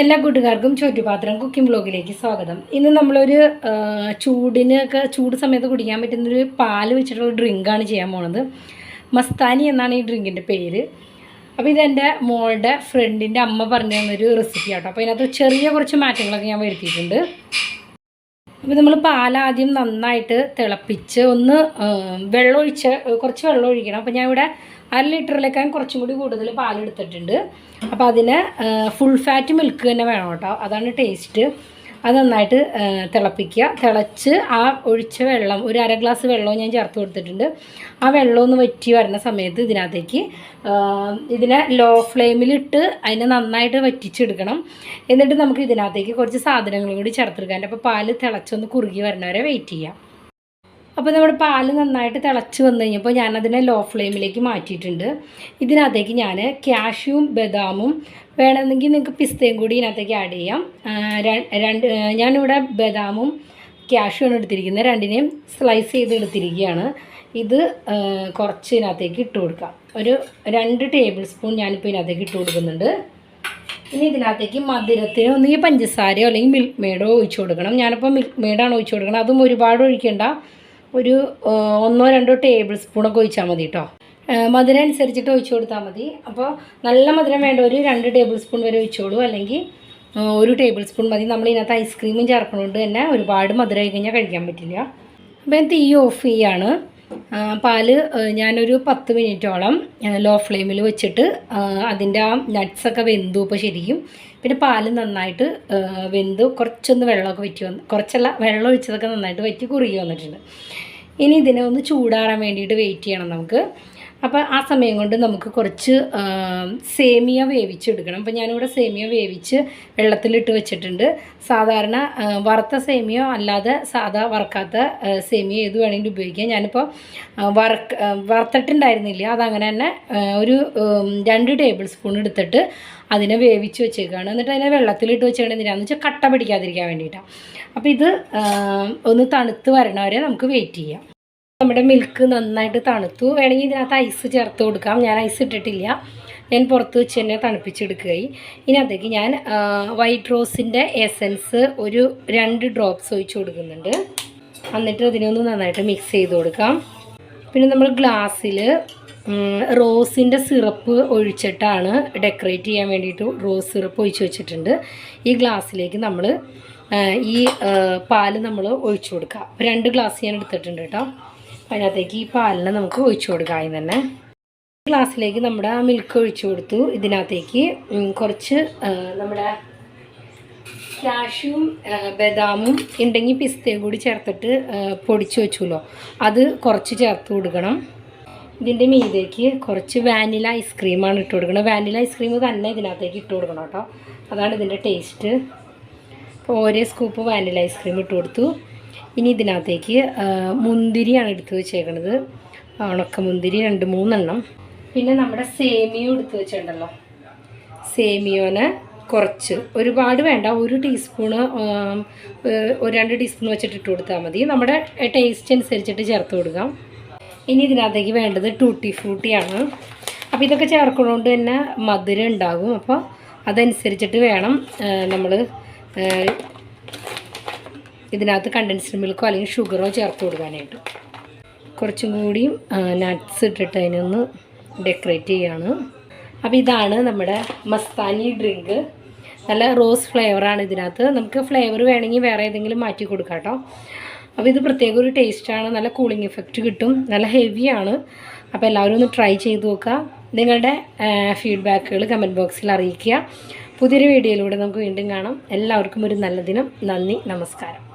എല്ലാ കൂട്ടുകാർക്കും ചോറ്റുപാത്രം കുക്കിംഗ് ബ്ലോഗിലേക്ക് സ്വാഗതം. ഇന്ന് നമ്മളൊരു ചൂടിനൊക്കെ ചൂട് സമയത്ത് കുടിക്കാൻ പറ്റുന്നൊരു പാൽ വെച്ചിട്ടുള്ള ഡ്രിങ്കാണ് ചെയ്യാൻ പോണത്. മസ്താനി എന്നാണ് ഈ ഡ്രിങ്കിന്റെ പേര്. അപ്പോൾ ഇതെന്റെ മോളുടെ ഫ്രണ്ടിന്റെ അമ്മ പറഞ്ഞു തന്നൊരു റെസിപ്പി ആട്ടോ അപ്പോൾ ഇതിനകത്ത് ചെറിയ കുറച്ച് മാറ്റങ്ങളൊക്കെ ഞാൻ വരുത്തിയിട്ടുണ്ട്. അപ്പോൾ നമ്മൾ പാൽ ആദ്യം നന്നായിട്ട് തിളപ്പിച്ച് ഒന്ന് വെള്ളമൊഴിച്ച് കുറച്ച് വെള്ളം ഒഴിക്കണം. അപ്പോൾ ഞാൻ ഇവിടെ അര ലിറ്ററിലേക്കാൻ കുറച്ചും കൂടി കൂടുതൽ പാലെടുത്തിട്ടുണ്ട് അപ്പോൾ അതിന് ഫുൾ ഫാറ്റ് മിൽക്ക് തന്നെ വേണം കേട്ടോ. അതാണ് ടേസ്റ്റ് അത് നന്നായിട്ട് തിളപ്പിക്കുക. തിളച്ച് ആ ഒഴിച്ച വെള്ളം ഒരു അര ഗ്ലാസ് വെള്ളവും ഞാൻ ചേർത്ത് കൊടുത്തിട്ടുണ്ട്. ആ വെള്ളം ഒന്ന് വറ്റി വരുന്ന സമയത്ത് ഇതിനകത്തേക്ക് ഇതിനെ ലോ ഫ്ലെയിമിലിട്ട് അതിനെ നന്നായിട്ട് വറ്റിച്ചെടുക്കണം. എന്നിട്ട് നമുക്ക് ഇതിനകത്തേക്ക് കുറച്ച് സാധനങ്ങൾ കൂടി ചേർത്തെടുക്കാൻ അപ്പോൾ പാൽ തിളച്ചൊന്ന് കുറുകി വരണവരെ വെയിറ്റ് ചെയ്യാം. അപ്പോൾ നമ്മുടെ പാൽ നന്നായിട്ട് തിളച്ച് വന്നു കഴിഞ്ഞപ്പോൾ ഞാനതിനെ ലോ ഫ്ലെയിമിലേക്ക് മാറ്റിയിട്ടുണ്ട്. ഇതിനകത്തേക്ക് ഞാൻ ക്യാഷ്യൂം ബദാമും വേണമെങ്കിൽ നിങ്ങൾക്ക് പിസ്തയും കൂടി ഇതിനകത്തേക്ക് ആഡ് ചെയ്യാം. രണ്ട് ഞാനിവിടെ ബദാമും ക്യാഷ്യൂമാണ് എടുത്തിരിക്കുന്നത്. രണ്ടിനെയും സ്ലൈസ് ചെയ്ത് എടുത്തിരിക്കുകയാണ്. ഇത് കുറച്ച് ഇതിനകത്തേക്ക് ഇട്ട് കൊടുക്കാം. ഒരു രണ്ട് ടേബിൾ സ്പൂൺ ഞാനിപ്പോൾ ഇതിനകത്തേക്ക് ഇട്ട് കൊടുക്കുന്നുണ്ട്. ഇനി ഇതിനകത്തേക്ക് മധുരത്തിന് ഒന്നുകിൽ പഞ്ചസാരയോ അല്ലെങ്കിൽ മിൽക്ക് മെയ്ഡോ ഒഴിച്ചു കൊടുക്കണം. ഞാനിപ്പോൾ മിൽക്ക് മെയ്ഡാണ് ഒഴിച്ചു കൊടുക്കണം അതും ഒരുപാട് ഒഴിക്കേണ്ട. ഒരു ഒന്നോ രണ്ടോ ടേബിൾ സ്പൂണൊക്കെ ഒഴിച്ചാൽ മതി കേട്ടോ മധുരം അനുസരിച്ചിട്ട് ഒഴിച്ചു കൊടുത്താൽ മതി. അപ്പോൾ നല്ല മധുരം വേണ്ട ഒരു രണ്ട് ടേബിൾ സ്പൂൺ വരെ ഒഴിച്ചോളൂ. അല്ലെങ്കിൽ ഒരു ടേബിൾ സ്പൂൺ മതി. നമ്മൾ ഇതിനകത്ത് ഐസ്ക്രീമും ചേർക്കണോണ്ട് തന്നെ ഒരുപാട് മധുരമായി കഴിഞ്ഞാൽ കഴിക്കാൻ പറ്റില്ല. അപ്പോൾ ഞാൻ തീ ഓഫ് ചെയ്യാണ്. ആ, ഞാനൊരു പത്ത് മിനിറ്റോളം ലോ ഫ്ലെയിമിൽ വെച്ചിട്ട് അതിന്റെ ആ നട്ട്സൊക്കെ വെന്തു ഇപ്പോൾ ശരിക്കും. പിന്നെ പാൽ നന്നായിട്ട് വെന്ത് കുറച്ചൊന്ന് വെള്ളമൊക്കെ വറ്റി വന്ന് കുറച്ചല്ല വെള്ളം ഒഴിച്ചതൊക്കെ നന്നായിട്ട് വറ്റി കുറുകി വന്നിട്ടുണ്ട്. ഇനി ഇതിനെ ഒന്ന് ചൂടാറാൻ വേണ്ടിയിട്ട് വെയിറ്റ് ചെയ്യണം നമുക്ക്. അപ്പോൾ ആ സമയം കൊണ്ട് നമുക്ക് കുറച്ച് സേമിയ വേവിച്ചെടുക്കണം. അപ്പോൾ ഞാനിവിടെ സേമിയ വേവിച്ച് വെള്ളത്തിലിട്ട് വെച്ചിട്ടുണ്ട്. സാധാരണ വറുത്ത സേമിയോ അല്ലാതെ സാധാ വറുക്കാത്ത സേമിയ ഏത് വേണമെങ്കിലും ഉപയോഗിക്കാം. ഞാനിപ്പോൾ വറക്ക് വറുത്തിട്ടുണ്ടായിരുന്നില്ല? അതങ്ങനെ തന്നെ ഒരു രണ്ട് ടേബിൾ സ്പൂൺ എടുത്തിട്ട് അതിനെ വേവിച്ച് വെച്ചേക്കാണ്. എന്നിട്ട് അതിനെ വെള്ളത്തിലിട്ട് വെച്ചേക്കണത് എന്തിനാണെന്ന് വെച്ചാൽ കട്ട പിടിക്കാതിരിക്കാൻ വേണ്ടിയിട്ടാണ് അപ്പോൾ ഇത് ഒന്ന് തണുത്ത് വരണവരെ നമുക്ക് വെയിറ്റ് ചെയ്യാം. നമ്മുടെ മിൽക്ക് നന്നായിട്ട് തണുത്തു. വേണമെങ്കിൽ ഇതിനകത്ത് ഐസ് ചേർത്ത് കൊടുക്കാം. ഞാൻ ഐസ് ഇട്ടിട്ടില്ല. ഞാൻ പുറത്ത് വെച്ച് തന്നെ തണുപ്പിച്ചെടുക്കുകയായി. ഇതിനകത്തേക്ക് ഞാൻ വൈറ്റ് റോസിന്റെ എസൻസ് ഒരു രണ്ട് ഡ്രോപ്സ് ഒഴിച്ച് കൊടുക്കുന്നുണ്ട്. എന്നിട്ട് അതിനൊന്ന് നന്നായിട്ട് മിക്സ് ചെയ്ത് കൊടുക്കാം. പിന്നെ നമ്മൾ ഗ്ലാസ്സിൽ റോസിന്റെ സിറപ്പ് ഒഴിച്ചിട്ടാണ് ഡെക്കറേറ്റ് ചെയ്യാൻ വേണ്ടിയിട്ട് റോസ് സിറപ്പ് ഒഴിച്ച് വെച്ചിട്ടുണ്ട്. ഈ ഗ്ലാസ്സിലേക്ക് നമ്മൾ ഈ പാൽ നമ്മൾ ഒഴിച്ചു കൊടുക്കാം രണ്ട് ഗ്ലാസ് ഞാൻ എടുത്തിട്ടുണ്ട് കേട്ടോ. അതിനകത്തേക്ക് ഈ പാലിനെ നമുക്ക് ഒഴിച്ചു കൊടുക്കാം ആദ്യം തന്നെ. ഗ്ലാസ്സിലേക്ക് നമ്മുടെ ആ മിൽക്ക് ഒഴിച്ചു കൊടുത്തു. ഇതിനകത്തേക്ക് കുറച്ച് നമ്മുടെ കാഷ്യൂം ആ, ബദാമും ഉണ്ടെങ്കിൽ പിസ്തയും കൂടി ചേർത്തിട്ട് പൊടിച്ചു വെച്ചുല്ലോ അത് കുറച്ച് ചേർത്ത് കൊടുക്കണം. ഇതിന്റെ മീതേക്ക് കുറച്ച് വാനില ഐസ്ക്രീമാണ് ഇട്ട് കൊടുക്കണം. വാനില ഐസ്ക്രീം തന്നെ ഇതിനകത്തേക്ക് ഇട്ട് കൊടുക്കണം കേട്ടോ. അതാണ് ഇതിന്റെ ടേസ്റ്റ് അപ്പോൾ ഓരോ സ്കൂപ്പ് വാനില ഐസ്ക്രീം ഇട്ട് കൊടുത്തു. ഇനി ഇതിനകത്തേക്ക് മുന്തിരിയാണ് എടുത്ത് വെച്ചേക്കണത്. ഉണക്കമുന്തിരി രണ്ട് മൂന്നെണ്ണം. പിന്നെ നമ്മുടെ സേമിയ എടുത്ത് വെച്ചിട്ടുണ്ടല്ലോ. സേമിയോനെ കുറച്ച് ഒരുപാട് വേണ്ട ഒരു ടീസ്പൂണ് ഒരു രണ്ട് ടീസ്പൂൺ വെച്ചിട്ട് ഇട്ട് കൊടുത്താൽ മതി. നമ്മുടെ ടേസ്റ്റ് അനുസരിച്ചിട്ട് ചേർത്ത് കൊടുക്കാം. ഇനി ഇതിനകത്തേക്ക് വേണ്ടത് ടൂട്ടി ഫ്രൂട്ടിയാണ്. അപ്പോൾ ഇതൊക്കെ ചേർക്കുന്നതുകൊണ്ട് തന്നെ മധുരം ഉണ്ടാകും. അപ്പോൾ അതനുസരിച്ചിട്ട് വേണം നമ്മൾ ഇതിനകത്ത് കണ്ടൻസ്ഡ് മിൽക്കോ അല്ലെങ്കിൽ ഷുഗറോ ചേർത്ത് കൊടുക്കാനായിട്ട്. കുറച്ചും കൂടി നട്ട്സ് ഇട്ടിട്ട് അതിനൊന്ന് ഡെക്കറേറ്റ് ചെയ്യാണ്. അപ്പോൾ ഇതാണ് നമ്മുടെ മസ്താനി ഡ്രിങ്ക് നല്ല റോസ് ഫ്ലേവറാണ് ഇതിനകത്ത്. നമുക്ക് ഫ്ലേവർ വേണമെങ്കിൽ വേറെ ഏതെങ്കിലും മാറ്റി കൊടുക്കാം കേട്ടോ. അപ്പോൾ ഇത് പ്രത്യേക ഒരു ടേസ്റ്റാണ് നല്ല കൂളിംഗ് എഫക്റ്റ് കിട്ടും. നല്ല ഹെവിയാണ് അപ്പോൾ എല്ലാവരും ഒന്ന് ട്രൈ ചെയ്ത് നോക്കുക. നിങ്ങളുടെ ഫീഡ്ബാക്കുകൾ കമന്റ് ബോക്സിൽ അറിയിക്കുക. പുതിയൊരു വീഡിയോയിലൂടെ നമുക്ക് വീണ്ടും കാണാം. എല്ലാവർക്കും ഒരു നല്ല ദിനം. നന്ദി. നമസ്കാരം.